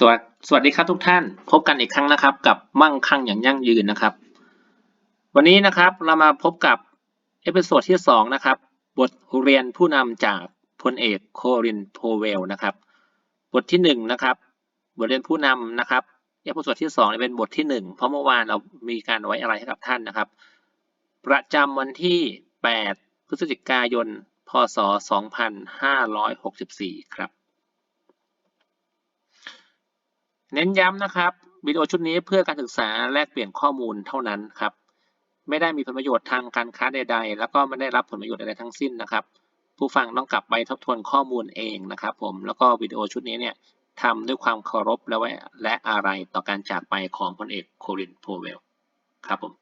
สวัสสวัสดีครับทุกท่าน พบกันอีกครั้งนะครับ กับมั่งคั่งอย่างยั่งยืนนะครับ วันนี้นะครับเรามาพบกับเอพิโซดที่สองนะครับ บทเรียนผู้นำจากพลเอกโครินโพเวลนะครับ บทที่หนึ่งนะครับบทเรียนผู้นำนะครับเอพิโซดที่สองเป็นบทที่หนึ่งเพราะเมื่อวานเรามีการไว้อะไรให้กับท่านนะครับ ประจำวันที่ 8 พฤศจิกายน พศ 2564 ครับ เน้นย้ำนะครับวิดีโอชุดนี้เพื่อการศึกษาแลกเปลี่ยนข้อมูลเท่านั้นครับ ไม่ได้มีผลประโยชน์ทางการค้าใด ๆ แล้วก็ไม่ได้รับผลประโยชน์ใดๆทั้งสิ้นนะครับ ผู้ฟังต้องกลับไปทบทวนข้อมูลเองนะครับ ผมแล้วก็วิดีโอชุดนี้เนี่ยทำด้วยความเคารพและและอะไรต่อการจากไปของพลเอกโคลินโพเวลครับผม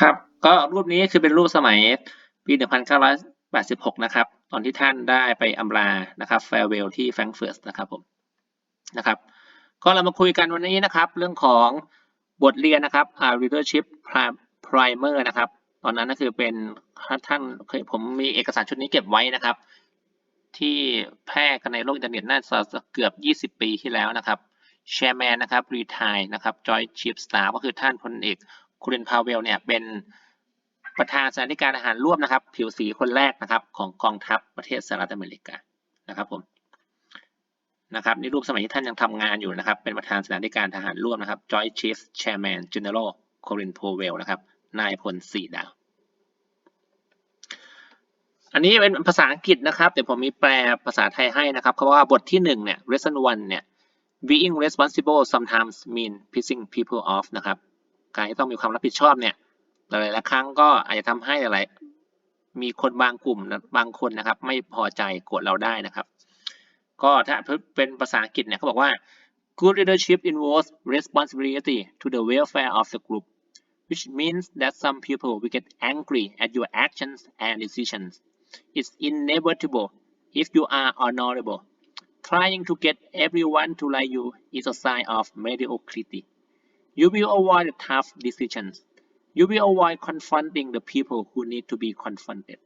ครับ ก็รูปนี้คือเป็นรูปสมัยปี 1986 นะครับ ตอนที่ท่านได้ไปอำลา นะครับแฟร์เวลที่แฟรงก์เฟิร์ตนะครับผม นะครับ ก็เรามาคุยกันวันนี้นะครับ เรื่องของบทเรียนนะครับอ่า leadership primer นะครับ ตอนนั้นก็คือเป็นท่านเคยผมมีเอกสารชุดนี้เก็บไว้นะครับ ที่แพร่กันในโลกอินเทอร์เน็ตน่าจะเกือบ 20 ปีที่แล้วนะครับ chairman นะครับ retire นะครับ joint chief staff ก็คือท่านพลเอกคูรินพาเวลเนี่ยเป็นประธานสถานิการอาหารร่วมนะครับ ผิวสีคนแรกนะครับ ของกองทัพประเทศสหรัฐอเมริกานะครับผมนะครับนี่รูปสมัยที่ท่านยังทำงานอยู่นะครับ เป็นประธานสถานิการทหารร่วมนะครับ Joint Chief Chairman General Colin Powell นะครับนายพลสี่ดาว อันนี้เป็นภาษาอังกฤษนะครับเดี๋ยวผมมีแปลภาษาไทยให้นะครับเพราะว่าบทที่หนึ่งเนี่ย lesson one เนี่ย being responsible sometimes mean pissing people off นะครับ การที่ต้องมีความรับผิดชอบเนี่ย หลายๆครั้งก็อาจจะทำให้หลายๆมีคนบางกลุ่มบางคนนะครับ ไม่พอใจโกรธเราได้นะครับ ก็ถ้าเป็นภาษาอังกฤษเนี่ยเขาบอกว่า good leadership involves responsibility to the welfare of the group which means that some people will get angry at your actions and decisions it's inevitable if you are honorable trying to get everyone to like you is a sign of mediocrity. You will avoid tough decisions. You will avoid confronting the people who need to be confronted.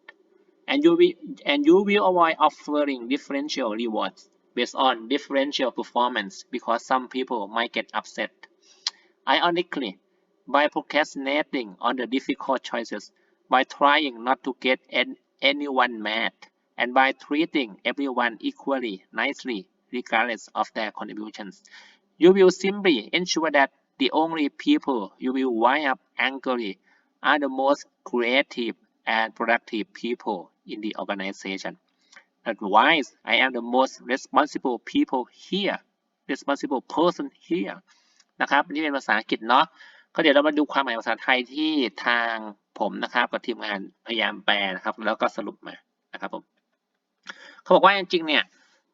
And you will and you will avoid offering differential rewards based on differential performance because some people might get upset. Ironically by procrastinating on the difficult choices by trying not to get anyone mad and by treating everyone equally nicely regardless of their contributions you will simply ensure that the only people you will wind up angry are the most creative and productive people in the organization Otherwise I am the most responsible people here responsible person here นะครับนี่เป็นภาษาอังกฤษเนาะก็เดี๋ยวเรามาดูความหมายภาษาไทยที่ทางผมนะครับกับทีมงานพยายามแปลนะครับ แล้วก็สรุปมานะครับผม เขาบอกว่าจริงๆเนี่ย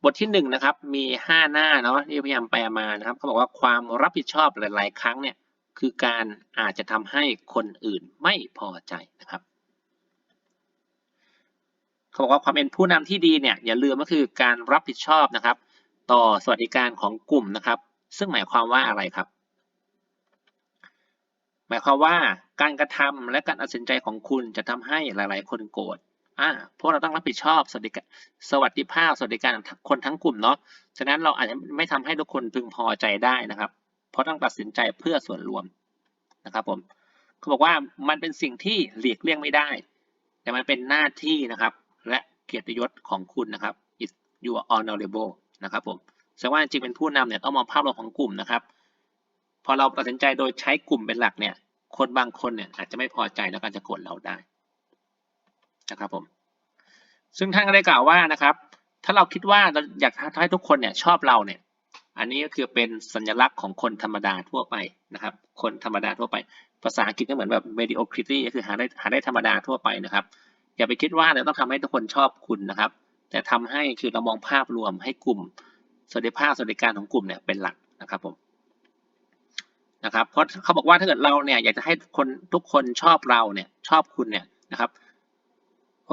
บทที่หนึ่งนะครับมีห้าหน้าเนาะที่พยายามแปลมานะครับเขาบอกว่าความรับผิดชอบหลาย ๆ ครั้งเนี่ยคือการอาจจะทำให้คนอื่นไม่พอใจนะครับเขาบอกว่าความเป็นผู้นำที่ดีเนี่ยอย่าลืมก็คือการรับผิดชอบนะครับ ต่อสวัสดิการของกลุ่มนะครับ ซึ่งหมายความว่าอะไรครับ หมายความว่าการกระทำและการตัดสินใจของคุณจะทำให้หลาย ๆ คนโกรธ อ่าพวกเราต้องรับผิดชอบสวัสดิการสวัสดิภาพสวัสดิการคนทั้งกลุ่มเนาะฉะนั้นเราอาจจะไม่ทำให้ทุกคนพึงพอใจได้นะครับ เพราะต้องตัดสินใจเพื่อส่วนรวมนะครับผมเขาบอกว่ามันเป็นสิ่งที่หลีกเลี่ยงไม่ได้ แต่มันเป็นหน้าที่นะครับ และเกียรติยศของคุณนะครับ is your honorable นะครับผมแสดงว่าจริงๆเป็นผู้นำเนี่ยต้องมองภาพรวมของกลุ่มนะครับ พอเราตัดสินใจโดยใช้กลุ่มเป็นหลักเนี่ย คนบางคนเนี่ยอาจจะไม่พอใจแล้วก็จะโกรธเราได้ นะครับผมซึ่งท่านก็ได้กล่าวว่านะครับ ถ้าเราคิดว่าเราอยากให้ทุกคนเนี่ยชอบเราเนี่ย อันนี้ก็คือเป็นสัญลักษณ์ของคนธรรมดาทั่วไปนะครับ คนธรรมดาทั่วไป ภาษาอังกฤษก็เหมือนแบบ mediocrity ก็คือหาได้หาได้ธรรมดาทั่วไปนะครับ อย่าไปคิดว่าเราต้องทำให้ทุกคนชอบคุณนะครับ แต่ทำให้คือเรามองภาพรวมให้กลุ่มสวัสดิภาพสวัสดิการของกลุ่มเนี่ยเป็นหลักนะครับผมนะครับ เพราะเขาบอกว่าถ้าเกิดเราเนี่ยอยากจะให้คนทุกคนชอบเราเนี่ยชอบคุณเนี่ยนะครับ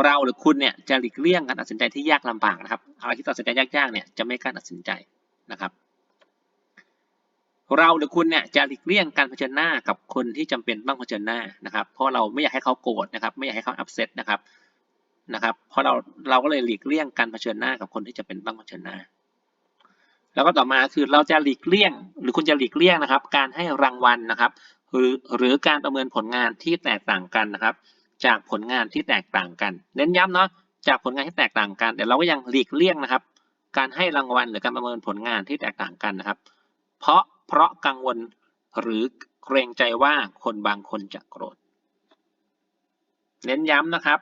เราหรือคุณเนี่ยจะหลีกเลี่ยงการตัดสินใจที่ยากลำบากนะครับอะไรที่ตัดสินใจยากๆเนี่ยจะไม่กล้าตัดสินใจนะครับ เราหรือคุณเนี่ยจะหลีกเลี่ยงการเผชิญหน้ากับคนที่จำเป็นต้องเผชิญหน้านะครับ เพราะเราไม่อยากให้เขาโกรธนะครับ ไม่อยากให้เขาอับเซตนะครับนะครับ เพราะเราเราก็เลยหลีกเลี่ยงการเผชิญหน้ากับคนที่จะเป็นต้องเผชิญหน้า แล้วก็ต่อมาคือเราจะหลีกเลี่ยง หรือคุณจะหลีกเลี่ยงนะครับ การให้รางวัลนะครับ หรือหรือการประเมินผลงานที่แตกต่างกันนะครับ จากผลงานที่แตกต่างกัน เน้นย้ำเนาะจากผลงานที่แตกต่างกัน แต่เราก็ยังหลีกเลี่ยงนะครับ การให้รางวัลหรือการประเมินผลงานที่แตกต่างกันนะครับ เพราะเพราะกังวลหรือเกรงใจว่าคนบางคนจะโกรธ เน้นย้ำนะครับ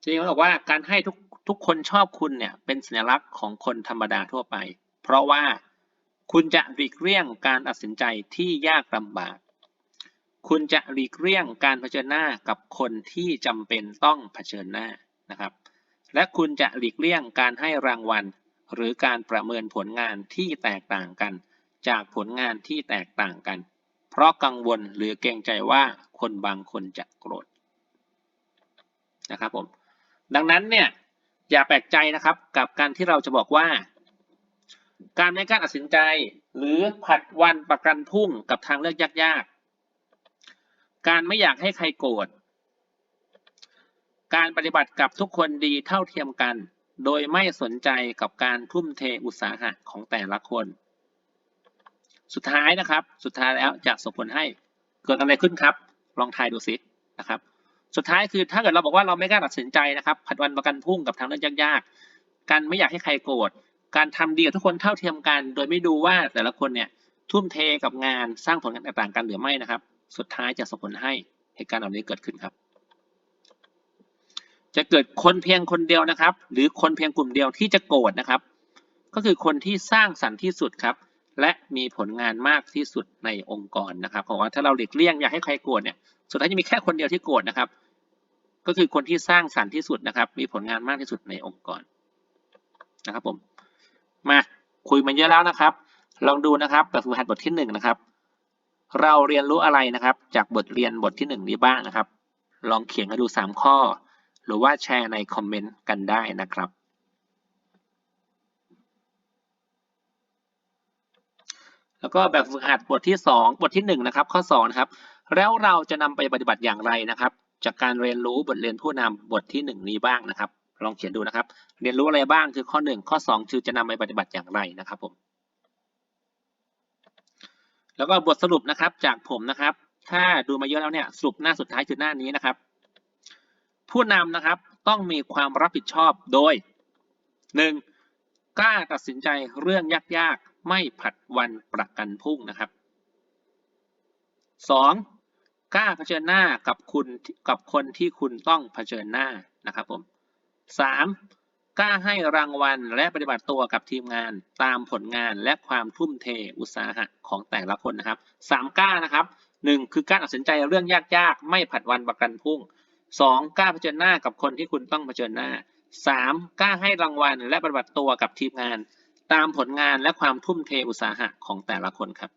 จริงๆเขาบอกว่าการให้ทุกทุกคนชอบคุณเนี่ยเป็นสัญลักษณ์ของคนธรรมดาทั่วไป เพราะว่าคุณจะหลีกเลี่ยงการตัดสินใจที่ยากลำบาก คุณจะหลีกเลี่ยงการเผชิญหน้ากับคนที่จำเป็นต้องเผชิญหน้านะครับ และคุณจะหลีกเลี่ยงการให้รางวัล หรือการประเมินผลงานที่แตกต่างกัน จากผลงานที่แตกต่างกัน เพราะกังวลหรือเกรงใจว่าคนบางคนจะโกรธนะครับผมดังนั้นเนี่ยอย่าแปลกใจนะครับกับการที่เราจะบอกว่า การไม่กล้าตัดสินใจ หรือผัดวันประกันพรุ่งกับทางเลือกยาก การไม่อยากให้ใครโกรธ การปฏิบัติกับทุกคนดีเท่าเทียมกัน โดยไม่สนใจกับการทุ่มเทอุตสาหะของแต่ละคน สุดท้ายนะครับ สุดท้ายแล้วจะส่งผลให้เกิดอะไรขึ้นครับ ลองทายดูสินะครับ สุดท้ายคือถ้าเกิดเราบอกว่าเราไม่กล้าตัดสินใจนะครับ ผัดวันประกันพรุ่งกับทางเลือกยากๆ การไม่อยากให้ใครโกรธ การทำดีกับทุกคนเท่าเทียมกัน โดยไม่ดูว่าแต่ละคนเนี่ยทุ่มเทกับงานสร้างผลงานตกต่างกันหรือไม่นะครับ สุดท้ายจะส่งผลให้เหตุการณ์เหล่านี้เกิดขึ้นครับ จะเกิดคนเพียงคนเดียวนะครับ หรือคนเพียงกลุ่มเดียวที่จะโกรธนะครับ ก็คือคนที่สร้างสรรค์ที่สุดครับ และมีผลงานมากที่สุดในองค์กรนะครับ เพราะว่าถ้าเราหลีกเลี่ยงอยากให้ใครโกรธเนี่ย สุดท้ายจะมีแค่คนเดียวที่โกรธนะครับ ก็คือคนที่สร้างสรรค์ที่สุดนะครับ มีผลงานมากที่สุดในองค์กรนะครับผม มาคุยมาเยอะแล้วนะครับ ลองดูนะครับแบบฝึกหัดบทที่หนึ่งนะครับ เราเรียนรู้อะไรนะครับ จากบทเรียนบทที่หนึ่งนี้บ้างนะครับ ลองเขียนมาดูสามข้อ หรือว่าแชร์ในคอมเมนต์กันได้นะครับ แล้วก็แบบฝึกหัดบทที่สองบทที่หนึ่งนะครับข้อสองนะครับแล้วเราจะนำไปปฏิบัติอย่างไรนะครับ จากการเรียนรู้บทเรียนผู้นำบทที่หนึ่งนี้บ้างนะครับ ลองเขียนดูนะครับ เรียนรู้อะไรบ้างคือข้อหนึ่งข้อสองคือจะนำไปปฏิบัติอย่างไรนะครับผม แล้วก็บทสรุปนะครับจากผมนะครับ ถ้าดูมาเยอะแล้วเนี่ยสรุปหน้าสุดท้ายคือหน้านี้นะครับ ผู้นำนะครับต้องมีความรับผิดชอบโดย 1. กล้าตัดสินใจเรื่องยากๆ ไม่ผัดวันประกันพรุ่งนะครับ 2. กล้าเผชิญหน้ากับคุณกับคนที่คุณต้องเผชิญหน้านะครับผม 3. กล้าให้รางวัลและปฏิบัติตัวกับทีมงานตามผลงานและความทุ่มเทอุตสาหะของแต่ละคนนะครับสามกล้านะครับหนึ่งคือกล้าตัดสินใจเรื่องยากๆ ไม่ผัดวันประกันพรุ่งสองกล้าเผชิญหน้ากับคนที่คุณต้องเผชิญหน้าสามกล้าให้รางวัลและปฏิบัติตัวกับทีมงาน ตามผลงานและความทุ่มเทอุตสาหะของแต่ละคนครับ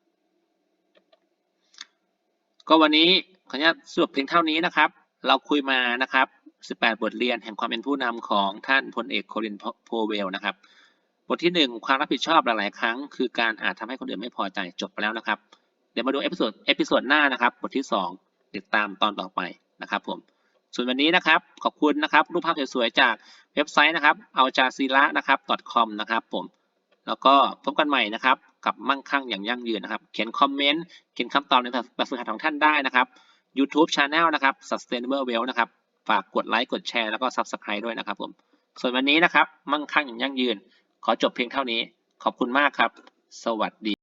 ก็วันนี้ขออนุญาตสรุปเพียงเท่านี้นะครับ เราคุยมานะครับ 18 บทเรียนแห่งความเป็นผู้นำของท่านพลเอกโคลินโพเวลนะครับ บทที่ 1 ความรับผิดชอบหลาย ๆ ครั้ง คือการอาจทำให้คนอื่นไม่พอใจจบไปแล้วนะครับ เดี๋ยวมาดูเอพิโซดเอพิโซดหน้านะครับ บทที่ 2 ติดตามตอนต่อไปนะครับผมส่วนวันนี้นะครับ ขอบคุณนะครับ รูปภาพสวยๆจากเว็บไซต์นะครับ a l j a z e e r a นะครับ .com นะครับผม แล้วก็พบกันใหม่นะครับ กับมั่งคั่งอย่างยั่งยืนนะครับ เขียนคอมเมนต์ เขียนคำตอบในแบบฝึกหัดของท่านได้นะครับ YouTube Channel นะครับ Sustainable Well นะครับ ฝากกดไลค์กดแชร์แล้วก็ Subscribe ด้วยนะครับผมส่วนวันนี้นะครับ มั่งคั่งอย่างยั่งยืน ขอจบเพียงเท่านี้ ขอบคุณมากครับ สวัสดี